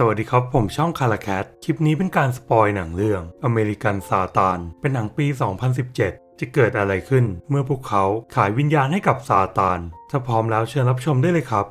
สวัสดีครับ ผมช่องคาราแคทคลิปนี้เป็นการสปอยหนังเรื่องอเมริกันซาตาน เป็นหนังปี 2017 จะเกิดอะไรขึ้น เมื่อพวกเขาขายวิญญาณให้กับซาตาน ถ้าพร้อมแล้วเชิญรับชมได้เลยครับ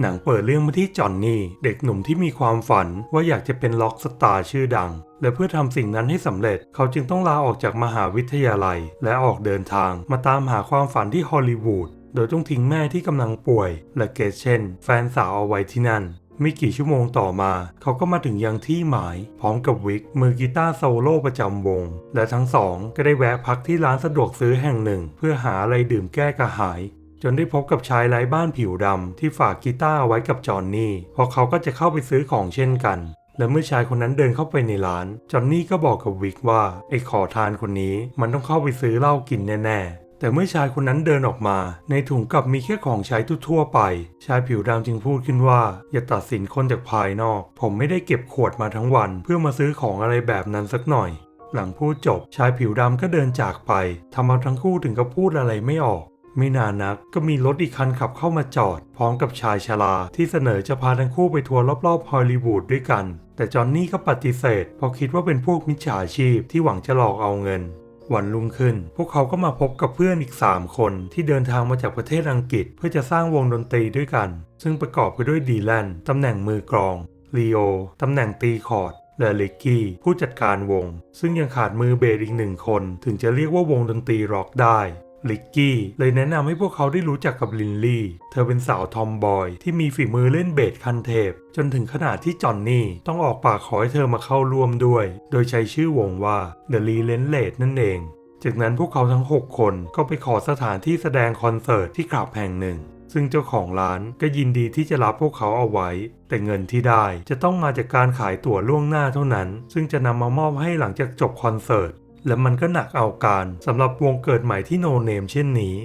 หนังเปิดเรื่องมาที่จอห์นนี่ เด็กหนุ่มที่มีความฝันว่าอยากจะเป็นล็อกสตาร์ชื่อดัง และเพื่อทำสิ่งนั้นให้สำเร็จ เขาจึงต้องลาออกจากมหาวิทยาลัย และออกเดินทาง มาตามหาความฝันที่ฮอลลีวูดโดยต้องทิ้งแม่ที่กำลังป่วย และเกรเช่นแฟนสาวเอาไว้ที่นั่น ไม่กี่ชั่วโมงต่อมา เขาก็มาถึงยังที่หมาย พร้อมกับวิกมือกีตาร์โซโล่ประจำวง และทั้งสองก็ได้แวะพักที่ร้านสะดวกซื้อแห่งหนึ่ง เพื่อหาอะไรดื่มแก้กระหาย จนได้พบกับชายไร้บ้านผิวดำที่ฝากกีตาร์ไว้กับจอห์นนี่เพราะเขาก็จะเข้าไปซื้อของเช่นกันและเมื่อชายคนนั้นเดินเข้าไปในร้าน จอห์นนี่ก็บอกกับวิกว่าไอ้ขอทานคนนี้มันต้องเข้าไปซื้อเหล้ากินแน่ๆ แต่เมื่อชายคนนั้นเดินออกมา ในถุงกลับมีแค่ของใช้ทั่วไป ชายผิวดำจึงพูดขึ้นว่า อย่าตัดสินคนจากภายนอก ผมไม่ได้เก็บขวดมาทั้งวัน เพื่อมาซื้อของอะไรแบบนั้นสักหน่อย หลังพูดจบชายผิวดำก็เดินจากไปทำเอาทั้งคู่ถึงกับพูดอะไรไม่ออกไม่นานนักก็มีรถอีกคันขับเข้ามาจอด พร้อมกับชายชราที่เสนอจะพาทั้งคู่ไปทัวร์รอบๆฮอลลีวูดด้วยกัน แต่จอห์นนี่ก็ปฏิเสธเพราะคิดว่าเป็นพวกมิจฉาชีพที่หวังจะหลอกเอาเงิน วันรุ่งขึ้น พวกเขาก็มาพบกับเพื่อนอีก 3 คนที่เดินทางมาจากประเทศอังกฤษ เพื่อจะสร้างวงดนตรีด้วยกัน ซึ่งประกอบไปด้วยดีแลนตำแหน่งมือกลองลีโอตำแหน่งตีคอร์ดและลิกกี้ผู้จัดการวง ซึ่งยังขาดมือเบสอีกหนึ่งคน ถึงจะเรียกว่าวงดนตรีร็อกได้ ลิกกี้เลยแนะนำให้พวกเขาได้รู้จักกับลินลี่ เธอเป็นสาวทอมบอยที่มีฝีมือเล่นเบสคันเทป จนถึงขนาดที่จอห์นนี่ต้องออกปากขอให้เธอมาเข้าร่วมด้วย โดยใช้ชื่อวงว่า The r e l e n t l e s s นั่นเอง จากนั้นพวกเขาทั้ง 6 คนก็ไปขอสถานที่แสดงคอนเสิร์ตที่คลับแห่งหนึ่ง ซึ่งเจ้าของร้านก็ยินดีที่จะรับพวกเขาเอาไว้ แต่เงินที่ได้จะต้องมาจากการขายตั๋วล่วงหน้าเท่านั้น ซึ่งจะนำมามอบให้หลังจากจบคอนเสิร์ต และมันก็หนักเอาการสำหรับวงเกิดใหม่ที่โนเนมเช่นนี้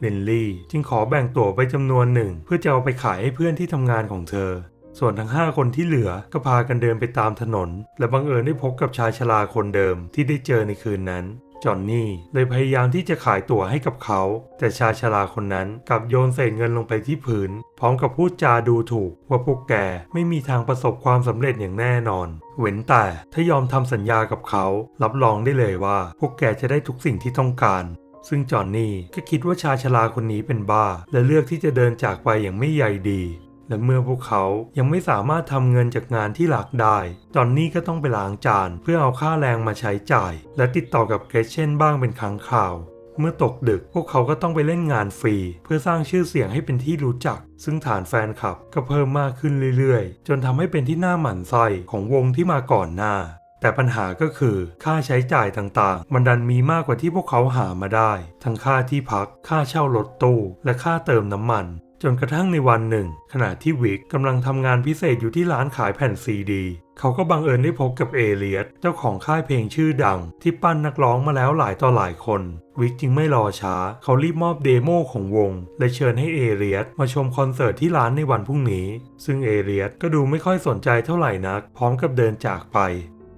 เลนลี่จึงขอแบ่งตั๋วไปจำนวนหนึ่ง เพื่อจะเอาไปขายให้เพื่อนที่ทำงานของเธอ ส่วนทั้ง 5 คนที่เหลือก็พากันเดินไปตามถนน และบังเอิญได้พบกับชายชราคนเดิมที่ได้เจอในคืนนั้น จอห์นนี่เลยพยายามที่จะขายตั๋วให้กับเขา แต่ชาชราคนนั้นกลับโยนเศษเงินลงไปที่พื้น พร้อมกับพูดจาดูถูก ว่าพวกแกไม่มีทางประสบความสำเร็จอย่างแน่นอน เว้นแต่ถ้ายอมทำสัญญากับเขา รับรองได้เลยว่า พวกแกจะได้ทุกสิ่งที่ต้องการซึ่งจอห์นนี่ก็คิดว่าชาชราคนนี้เป็นบ้า และเลือกที่จะเดินจากไปอย่างไม่ใยดี และเมื่อพวกเขายังไม่สามารถทำเงินจากงานที่หลักได้ จอนนี่ก็ต้องไปล้างจานเพื่อเอาค่าแรงมาใช้จ่าย และติดต่อกับเกรเช่นบ้างเป็นครั้งคราว เมื่อตกดึกพวกเขาก็ต้องไปเล่นงานฟรี เพื่อสร้างชื่อเสียงให้เป็นที่รู้จัก ซึ่งฐานแฟนคลับก็เพิ่มมากขึ้นเรื่อยๆ จนทำให้เป็นที่น่าหมั่นไส้ของวงที่มาก่อนหน้า แต่ปัญหาก็คือค่าใช้จ่ายต่างๆ มันดันมีมากกว่าที่พวกเขาหามาได้ ทั้งค่าที่พัก ค่าเช่ารถตู้ และค่าเติมน้ำมัน จนกระทั่งในวันหนึ่ง ขณะที่วิกกำลังทำงานพิเศษอยู่ที่ร้านขายแผ่นซีดี เขาก็บังเอิญได้พบกับเอเลียตเจ้าของค่ายเพลงชื่อดัง ที่ปั้นนักร้องมาแล้วหลายต่อหลายคน วิกจึงไม่รอช้า เขารีบมอบเดโมของวง และเชิญให้เอเลียตมาชมคอนเสิร์ตที่ร้านในวันพรุ่งนี้ ซึ่งเอเลียตก็ดูไม่ค่อยสนใจเท่าไหร่นัก พร้อมกับเดินจากไป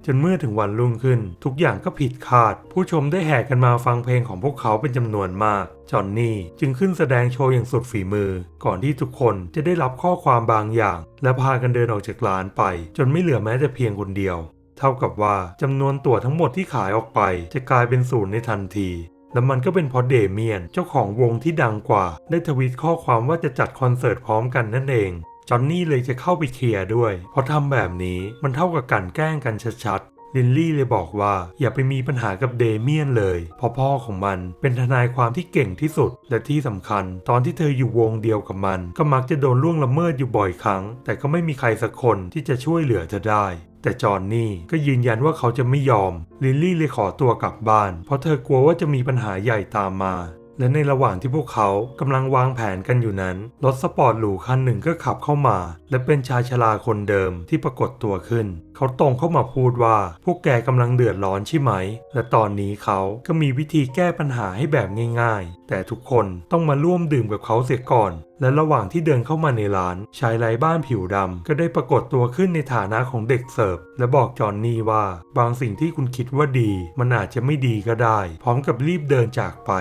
จนเมื่อถึงวันรุ่งขึ้น ทุกอย่างก็ผิดคาด ผู้ชมได้แห่กันมาฟังเพลงของพวกเขาเป็นจำนวนมาก จอห์นนี่จึงขึ้นแสดงโชว์อย่างสุดฝีมือ ก่อนที่ทุกคนจะได้รับข้อความบางอย่าง และพากันเดินออกจากร้านไป จนไม่เหลือแม้แต่เพียงคนเดียว เท่ากับว่าจำนวนตั๋วทั้งหมดที่ขายออกไป จะกลายเป็นศูนย์ในทันทีและมันก็เป็นเพราะเดเมียนเจ้าของวงที่ดังกว่า ได้ทวีตข้อความว่าจะจัดคอนเสิร์ตพร้อมกันนั่นเอง จอห์นนี่เลยจะเข้าไปเคลียร์ด้วย เพราะทำแบบนี้มันเท่ากับการแกล้งกันชัดๆ ลินลี่เลยบอกว่าอย่าไปมีปัญหากับเดเมียนเลยเพราะพ่อของมันเป็นทนายความที่เก่งที่สุด และที่สำคัญ ตอนที่เธออยู่วงเดียวกับมัน ก็มักจะโดนล่วงละเมิดอยู่บ่อยครั้ง แต่ก็ไม่มีใครสักคนที่จะช่วยเหลือเธอได้แต่จอห์นนี่ก็ยืนยันว่าเขาจะไม่ยอม ลินลี่เลยขอตัวกลับบ้าน เพราะเธอกลัวว่าจะมีปัญหาใหญ่ตามมา และในระหว่างที่พวกเขากำลังวางแผนกันอยู่นั้น รถสปอร์ตหรูคันหนึ่งก็ขับเข้ามา และเป็นชายชราคนเดิมที่ปรากฏตัวขึ้น เขาตรงเข้ามาพูดว่า พวกแกกำลังเดือดร้อนใช่ไหม และตอนนี้เขาก็มีวิธีแก้ปัญหาให้แบบง่ายๆ แต่ทุกคนต้องมาร่วมดื่มกับเขาเสียก่อน และระหว่างที่เดินเข้ามาในร้าน ชายไร้บ้านผิวดำก็ได้ปรากฏตัวขึ้นในฐานะของเด็กเสิร์ฟและบอกจอนนี่ว่า บางสิ่งที่คุณคิดว่าดี มันอาจจะไม่ดีก็ได้ พร้อมกับรีบเดินจากไป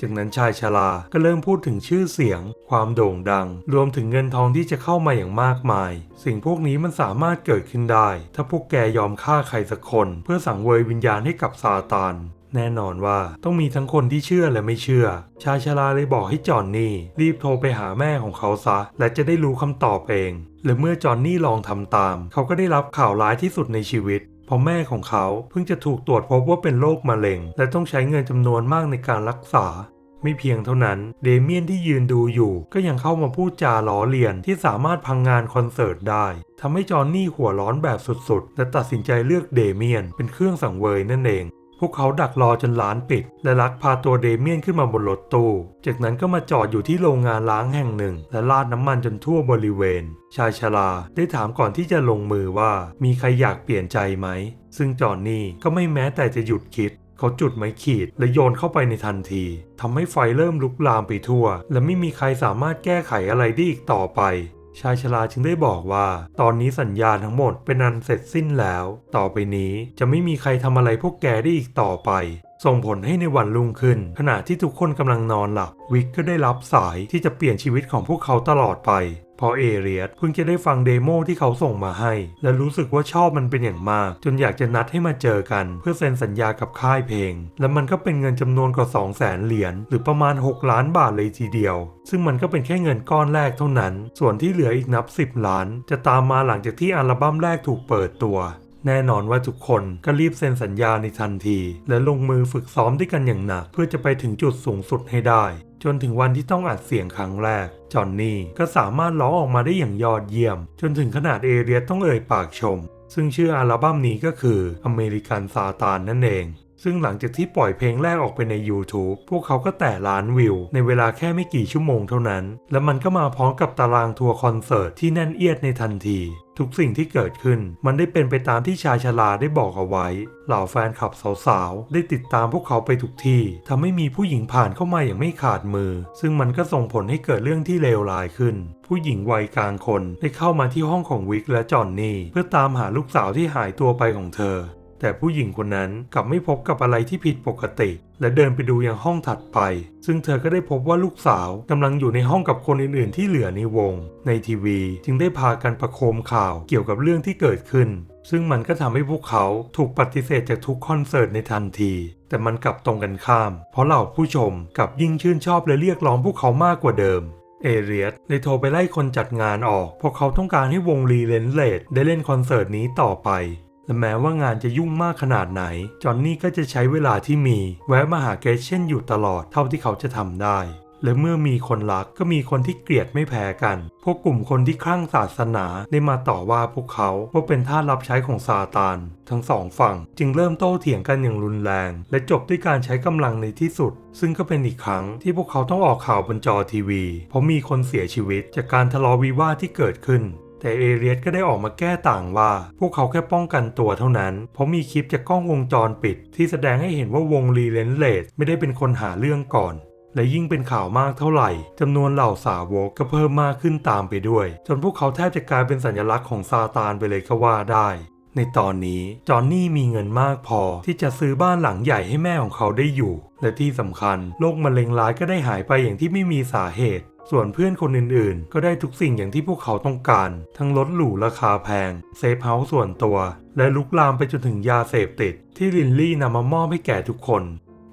จากนั้นชายชราก็เริ่มพูดถึงชื่อเสียง ความโด่งดัง รวมถึงเงินทองที่จะเข้ามาอย่างมากมาย สิ่งพวกนี้มันสามารถเกิดขึ้นได้ ถ้าพวกแกยอมฆ่าใครสักคน เพื่อสังเวยวิญญาณให้กับซาตาน แน่นอนว่าต้องมีทั้งคนที่เชื่อและไม่เชื่อ ชายชราเลยบอกให้จอนนี่รีบโทรไปหาแม่ของเขาซะ และจะได้รู้คำตอบเองและเมื่อจอนนี่ลองทำตาม เขาก็ได้รับข่าวร้ายที่สุดในชีวิต เพราะแม่ของเขาเพิ่งจะถูกตรวจพบว่าเป็นโรคมะเร็ง และต้องใช้เงินจำนวนมากในการรักษา ไม่เพียงเท่านั้น เดเมียนที่ยืนดูอยู่ ก็ยังเข้ามาพูดจาล้อเลียนที่สามารถพังงานคอนเสิร์ตได้ทำให้จอห์นนี่หัวร้อนแบบสุดๆ และตัดสินใจเลือกเดเมียนเป็นเครื่องสังเวยนั่นเอง พวกเขาดักรอจนร้านปิด และลักพาตัวเดเมียนขึ้นมาบนรถตู้ จากนั้นก็มาจอดอยู่ที่โรงงานล้างแห่งหนึ่ง และราดน้ำมันจนทั่วบริเวณ ชายชราได้ถามก่อนที่จะลงมือว่ามีใครอยากเปลี่ยนใจไหม ซึ่งจอห์นนี่ก็ไม่แม้แต่จะหยุดคิดเขาจุดไม้ขีดและโยนเข้าไปในทันที ทำให้ไฟเริ่มลุกลามไปทั่ว และไม่มีใครสามารถแก้ไขอะไรได้อีกต่อไป ชายชราจึงได้บอกว่า ตอนนี้สัญญาทั้งหมดเป็นอันเสร็จสิ้นแล้ว ต่อไปนี้จะไม่มีใครทำอะไรพวกแกได้อีกต่อไป ส่งผลให้ในวันรุ่งขึ้น ขณะที่ทุกคนกำลังนอนหลับ วิกก็ได้รับสายที่จะเปลี่ยนชีวิตของพวกเขาตลอดไป พราะเอเรียสเพิ่งจะได้ฟังเดโมที่เขาส่งมาให้ และรู้สึกว่าชอบมันเป็นอย่างมาก จนอยากจะนัดให้มาเจอกัน เพื่อเซ็นสัญญากับค่ายเพลง และมันก็เป็นเงินจำนวนกว่า 2 0 0แสนเหรียญหรือประมาณ 6 ล้านบาทเลยทีเดียว ซึ่งมันก็เป็นแค่เงินก้อนแรกเท่านั้น ส่วนที่เหลืออีกนับ 10 ล้าน จะตามมาหลังจากที่อัลบั้มแรกถูกเปิดตัวแน่นอนว่าทุกคนก็รีบเซ็นสัญญาในทันที และลงมือฝึกซ้อมด้วยกันอย่างหนัก เพื่อจะไปถึงจุดสูงสุดให้ได้ จนถึงวันที่ต้องอัดเสียงครั้งแรก จอห์นนี่ก็สามารถร้องออกมาได้อย่างยอดเยี่ยม จนถึงขนาดเอเรียสต้องเอ่ยปากชม ซึ่งชื่ออัลบั้มนี้ก็คืออเมริกันซาตานนั่นเอง ซึ่งหลังจากที่ปล่อยเพลงแรกออกไปใน YouTube พวกเขาก็แตะล้านวิว ในเวลาแค่ไม่กี่ชั่วโมงเท่านั้น และมันก็มาพร้อมกับตารางทัวร์คอนเสิร์ตที่แน่นเอียดในทันที ทุกสิ่งที่เกิดขึ้น มันได้เป็นไปตามที่ชายชราได้บอกเอาไว้ เหล่าแฟนคลับสาวๆ ได้ติดตามพวกเขาไปทุกที่ทำให้มีผู้หญิงผ่านเข้ามาอย่างไม่ขาดมือ ซึ่งมันก็ส่งผลให้เกิดเรื่องที่เลวร้ายขึ้น ผู้หญิงวัยกลางคนได้เข้ามาที่ห้องของวิกและจอนนี่เพื่อตามหาลูกสาวที่หายตัวไปของเธอ แต่ผู้หญิงคนนั้นกลับไม่พบกับอะไรที่ผิดปกติ และเดินไปดูยังห้องถัดไป ซึ่งเธอก็ได้พบว่าลูกสาวกำลังอยู่ในห้องกับคนอื่น ๆ ที่เหลือในวง ในทีวี จึงได้พากันประโคมข่าวเกี่ยวกับเรื่องที่เกิดขึ้น ซึ่งมันก็ทำให้พวกเขาถูกปฏิเสธจากทุกคอนเสิร์ตในทันที แต่มันกลับตรงกันข้าม เพราะเหล่าผู้ชมกลับยิ่งชื่นชอบและเรียกร้องพวกเขามากกว่าเดิมเอเรียสเลยโทรไปไล่คนจัดงานออก เพราะเขาต้องการให้วงรีเลนเลดได้เล่นคอนเสิร์ตนี้ต่อไป และแม้ว่างานจะยุ่งมากขนาดไหน จอห์นนี่ก็จะใช้เวลาที่มี แวะมาหาเกรเช่นอยู่ตลอดเท่าที่เขาจะทำได้และเมื่อมีคนรักก็มีคนที่เกลียดไม่แพ้กัน พวกกลุ่มคนที่คลั่งศาสนาได้มาต่อว่าพวกเขาว่าเป็นท่ารับใช้ของซาตาน ทั้งสองฝั่งจึงเริ่มโต้เถียงกันอย่างรุนแรง และจบด้วยการใช้กำลังในที่สุด ซึ่งก็เป็นอีกครั้งที่พวกเขาต้องออกข่าวบนจอทีวี เพราะมีคนเสียชีวิตจากการทะเลาะวิวาทที่เกิดขึ้น แต่เอเรียสก็ได้ออกมาแก้ต่างว่า พวกเขาแค่ป้องกันตัวเท่านั้น เพราะมีคลิปจากกล้องวงจรปิด ที่แสดงให้เห็นว่าวงรีเลนเลสไม่ได้เป็นคนหาเรื่องก่อน และยิ่งเป็นข่าวมากเท่าไหร่จำนวนเหล่าสาวกก็เพิ่มมากขึ้นตามไปด้วย จนพวกเขาแทบจะกลายเป็นสัญลักษณ์ของซาตานไปเลยก็ว่าได้ ในตอนนี้จอห์นนี่มีเงินมากพอที่จะซื้อบ้านหลังใหญ่ให้แม่ของเขาได้อยู่ และที่สำคัญโรคมะเร็งร้ายก็ได้หายไปอย่างที่ไม่มีสาเหตุ ส่วนเพื่อนคนอื่นๆ ก็ได้ทุกสิ่งอย่างที่พวกเขาต้องการ ทั้งรถหรูราคาแพง เซฟเฮาส์ส่วนตัว และลุกลามไปจนถึงยาเสพติด ที่ลินลี่นำมามอบให้แก่ทุกคน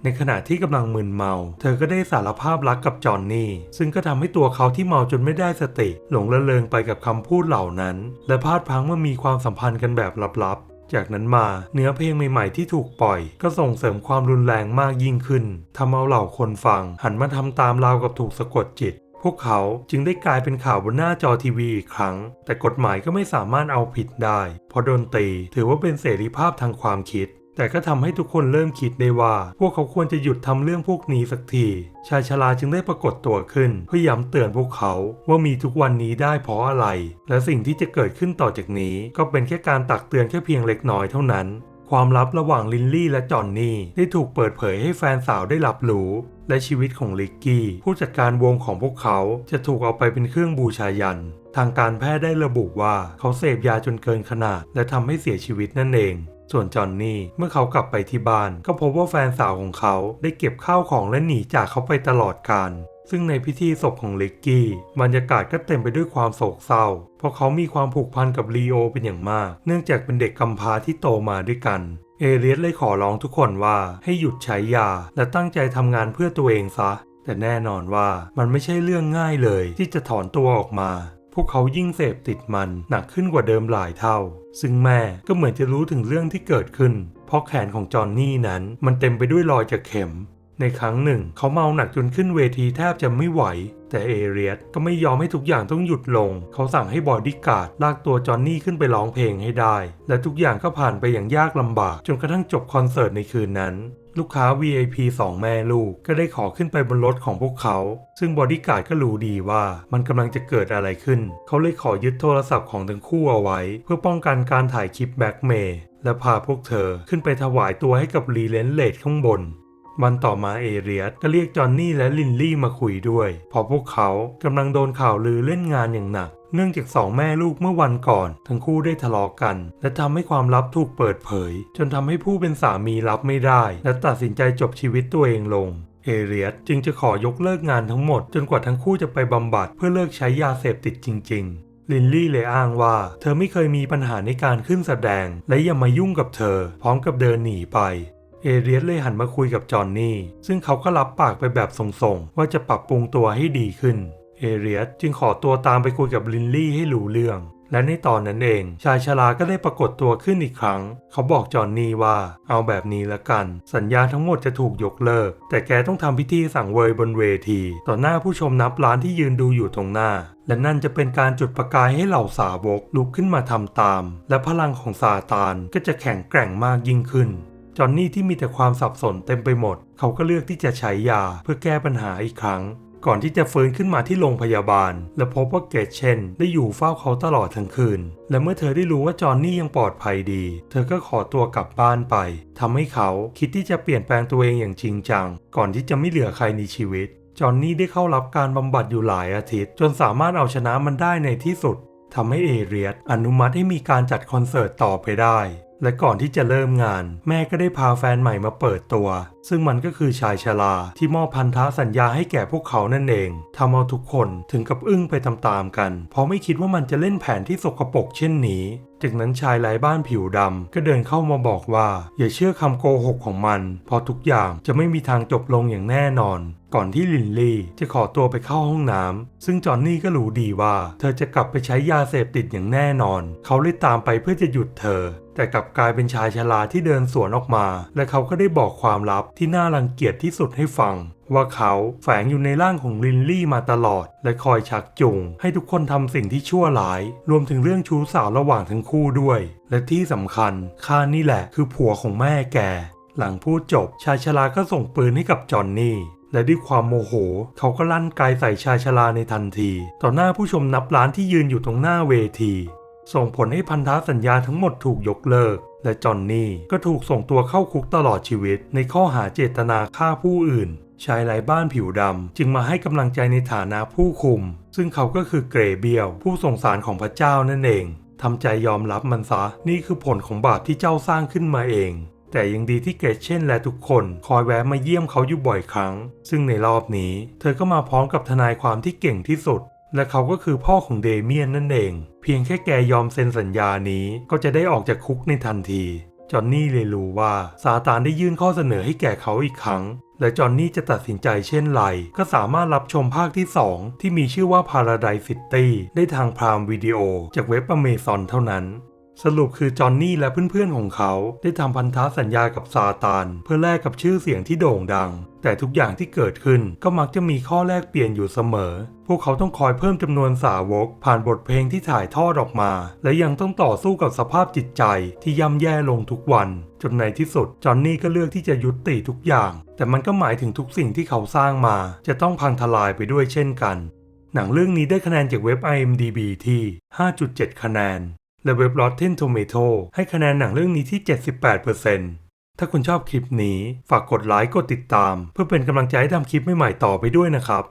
ในขณะที่กำลังมึนเมา เธอก็ได้สารภาพรักกับจอห์นนี่ ซึ่งก็ทำให้ตัวเขาที่เมาจนไม่ได้สติ หลงระเริงไปกับคำพูดเหล่านั้น และพลาดพลั้งเมื่อมีความสัมพันธ์กันแบบลับๆ จากนั้นมาเนื้อเพลงใหม่ๆที่ถูกปล่อย ก็ส่งเสริมความรุนแรงมากยิ่งขึ้นทำเอาเหล่าคนฟัง หันมาทำตามราวกับถูกสะกดจิตพวกเขาจึงได้กลายเป็นข่าวบนหน้าจอทีวีอีกครั้ง แต่กฎหมายก็ไม่สามารถเอาผิดได้ เพราะดนตรีถือว่าเป็นเสรีภาพทางความคิด แต่ก็ทำให้ทุกคนเริ่มคิดได้ว่า พวกเขาควรจะหยุดทำเรื่องพวกนี้สักที ชายชราจึงได้ปรากฏตัวขึ้นเพื่อย้ำเตือนพวกเขาว่ามีทุกวันนี้ได้เพราะอะไร และสิ่งที่จะเกิดขึ้นต่อจากนี้ ก็เป็นแค่การตักเตือนแค่เพียงเล็กน้อยเท่านั้นความลับระหว่างลินลี่และจอห์นนี่ได้ถูกเปิดเผยให้แฟนสาวได้รับรู้ และชีวิตของลิกกี้ ผู้จัดการวงของพวกเขาจะถูกเอาไปเป็นเครื่องบูชายัน ทางการแพทย์ได้ระบุว่าเขาเสพยาจนเกินขนาด และทำให้เสียชีวิตนั่นเอง ส่วนจอห์นนี่เมื่อเขากลับไปที่บ้าน ก็พบว่าแฟนสาวของเขาได้เก็บข้าวของและหนีจากเขาไปตลอดกาลซึ่งในพิธีศพของลิกกี้ บรรยากาศก็เต็มไปด้วยความโศกเศร้า เพราะเขามีความผูกพันกับลีโอเป็นอย่างมาก เนื่องจากเป็นเด็กกำพร้าที่โตมาด้วยกัน เอเลียสเลยขอร้องทุกคนว่าให้หยุดใช้ยา และตั้งใจทำงานเพื่อตัวเองซะ แต่แน่นอนว่ามันไม่ใช่เรื่องง่ายเลยที่จะถอนตัวออกมา พวกเขายิ่งเสพติดมันหนักขึ้นกว่าเดิมหลายเท่า ซึ่งแม่ก็เหมือนจะรู้ถึงเรื่องที่เกิดขึ้น เพราะแขนของจอห์นนี่นั้นมันเต็มไปด้วยรอยจากเข็ม ในครั้งหนึ่ง เขาเมาหนักจนขึ้นเวทีแทบจะไม่ไหว แต่เอเรียสก็ไม่ยอมให้ทุกอย่างต้องหยุดลง เขาสั่งให้บอดี้การ์ดลากตัวจอห์นนี่ขึ้นไปร้องเพลงให้ได้ และทุกอย่างก็ผ่านไปอย่างยากลำบากจนกระทั่งจบคอนเสิร์ตในคืนนั้น ลูกค้า VIP 2 แม่ลูกก็ได้ขอขึ้นไปบนรถของพวกเขา ซึ่งบอดี้การ์ดก็รู้ดีว่ามันกำลังจะเกิดอะไรขึ้น เขาเลยขอยึดโทรศัพท์ของทั้งคู่เอาไว้ เพื่อป้องกันการถ่ายคลิปแบ็กเมย์และพาพวกเธอขึ้นไปถวายตัวให้กับรีเลนเลดข้างบนวันต่อมาเอเรียสก็เรียกจอห์นนี่และลินลี่มาคุยด้วยเพราะพวกเขากำลังโดนข่าวลือเล่นงานอย่างหนัก เนื่องจากสองแม่ลูกเมื่อวันก่อน ทั้งคู่ได้ทะเลาะกัน และทำให้ความลับถูกเปิดเผย จนทำให้ผู้เป็นสามีรับไม่ได้ และตัดสินใจจบชีวิตตัวเองลงเอเรียสจึงจะขอยกเลิกงานทั้งหมด จนกว่าทั้งคู่จะไปบำบัดเพื่อเลิกใช้ยาเสพติดจริง ๆ ลินลี่เลยอ้างว่า เธอไม่เคยมีปัญหาในการขึ้นแสดง และอย่ามายุ่งกับเธอ พร้อมกับเดินหนีไป เอเรียสเลยหันมาคุยกับจอห์นนี่ ซึ่งเขาก็รับปากไปแบบส่งๆ ว่าจะปรับปรุงตัวให้ดีขึ้น เอเรียสจึงขอตัวตามไปคุยกับลินลี่ให้รู้เรื่อง และในตอนนั้นเอง ชายชราก็ได้ปรากฏตัวขึ้นอีกครั้ง เขาบอกจอห์นนี่ว่า เอาแบบนี้ละกัน สัญญาทั้งหมดจะถูกยกเลิก แต่แกต้องทำพิธีสั่งเวยบนเวที ต่อหน้าผู้ชมนับล้านที่ยืนดูอยู่ตรงหน้า และนั่นจะเป็นการจุดประกายให้เหล่าสาวกลุกขึ้นมาทำตาม และพลังของซาตานก็จะแข็งแกร่งมากยิ่งขึ้นจอห์นนี่ที่มีแต่ความสับสนเต็มไปหมด เขาก็เลือกที่จะใช้ยาเพื่อแก้ปัญหาอีกครั้ง ก่อนที่จะฟื้นขึ้นมาที่โรงพยาบาล และพบว่าเกรทเชนได้อยู่เฝ้าเขาตลอดทั้งคืน และเมื่อเธอได้รู้ว่าจอห์นนี่ยังปลอดภัยดี เธอก็ขอตัวกลับบ้านไปทำให้เขาคิดที่จะเปลี่ยนแปลงตัวเองอย่างจริงจัง ก่อนที่จะไม่เหลือใครในชีวิต จอห์นนี่ได้เข้ารับการบำบัดอยู่หลายอาทิตย์ จนสามารถเอาชนะมันได้ในที่สุดทำให้เอเรียสอนุมัติให้มีการจัดคอนเสิร์ตต่อไปได้ และก่อนที่จะเริ่มงาน แม่ก็ได้พาแฟนใหม่มาเปิดตัว ซึ่งมันก็คือชายชราที่มอบพันธะสัญญาให้แก่พวกเขานั่นเองทำเอาทุกคนถึงกับอึ้งไปตามๆกัน เพราะไม่คิดว่ามันจะเล่นแผนที่สกปรกเช่นนี้จากนั้นชายไร้บ้านผิวดำก็เดินเข้ามาบอกว่า อย่าเชื่อคำโกหกของมัน เพราะทุกอย่างจะไม่มีทางจบลงอย่างแน่นอน ก่อนที่ลินลี่จะขอตัวไปเข้าห้องน้ำซึ่งจอห์นนี่ก็รู้ดีว่า เธอจะกลับไปใช้ยาเสพติดอย่างแน่นอน เขาเลยตามไปเพื่อจะหยุดเธอ แต่กลับกลายเป็นชายชราที่เดินสวนออกมา และเขาก็ได้บอกความลับที่น่ารังเกียจที่สุดให้ฟัง ว่าเขาแฝงอยู่ในร่างของลินลี่มาตลอด และคอยชักจูงให้ทุกคนทำสิ่งที่ชั่วร้าย รวมถึงเรื่องชู้สาวระหว่างทั้งคู่ด้วย และที่สำคัญข้านี่แหละคือผัวของแม่แก หลังพูดจบชายชราก็ส่งปืนให้กับจอห์นนี่และด้วยความโมโห เขาก็ลั่นไกใส่ชายชราในทันที ต่อหน้าผู้ชมนับล้านที่ยืนอยู่ตรงหน้าเวที ส่งผลให้พันธสัญญาทั้งหมดถูกยกเลิก และจอนนี่ก็ถูกส่งตัวเข้าคุกตลอดชีวิต ในข้อหาเจตนาฆ่าผู้อื่น ชายไร้บ้านผิวดำ จึงมาให้กำลังใจในฐานะผู้คุม ซึ่งเขาก็คือเกรเบียลผู้ส่งสารของพระเจ้านั่นเองทำใจยอมรับมันซะ นี่คือผลของบาปที่เจ้าสร้างขึ้นมาเอง แต่ยังดีที่เกรเช่นและทุกคน คอยแวะมาเยี่ยมเขาอยู่บ่อยครั้ง ซึ่งในรอบนี้ เธอก็มาพร้อมกับทนายความที่เก่งที่สุด และเขาก็คือพ่อของเดเมียนนั่นเอง เพียงแค่แกยอมเซ็นสัญญานี้ก็จะได้ออกจากคุกในทันที จอห์นนี่เลยรู้ว่าซาตานได้ยื่นข้อเสนอให้แก่เขาอีกครั้ง และจอห์นนี่จะตัดสินใจเช่นไร ก็สามารถรับชมภาคที่ 2 ที่มีชื่อว่า Paradise City ได้ทางพรามวิดีโอจากเว็บอเมซอนเท่านั้น สรุปคือจอห์นนี่และเพื่อนๆของเขาได้ทำพันธสัญญากับซาตาน เพื่อแลกกับชื่อเสียงที่โด่งดัง แต่ทุกอย่างที่เกิดขึ้นก็มักจะมีข้อแลกเปลี่ยนอยู่เสมอ พวกเขาต้องคอยเพิ่มจำนวนสาวก ผ่านบทเพลงที่ถ่ายทอดออกมา และยังต้องต่อสู้กับสภาพจิตใจที่ย่ำแย่ลงทุกวัน จนในที่สุดจอห์นนี่ก็เลือกที่จะยุติทุกอย่าง แต่มันก็หมายถึงทุกสิ่งที่เขาสร้างมา จะต้องพังทลายไปด้วยเช่นกัน หนังเรื่องนี้ได้คะแนนจากเว็บ IMDb ที่ 5.7 คะแนน และเว็บ Rotten Tomato ให้คะแนนหนังเรื่องนี้ที่ 78%ถ้าคุณชอบคลิปนี้ ฝากกดไลค์ กดติดตาม เพื่อเป็นกำลังใจให้ทำคลิปใหม่ๆต่อไปด้วยนะครับ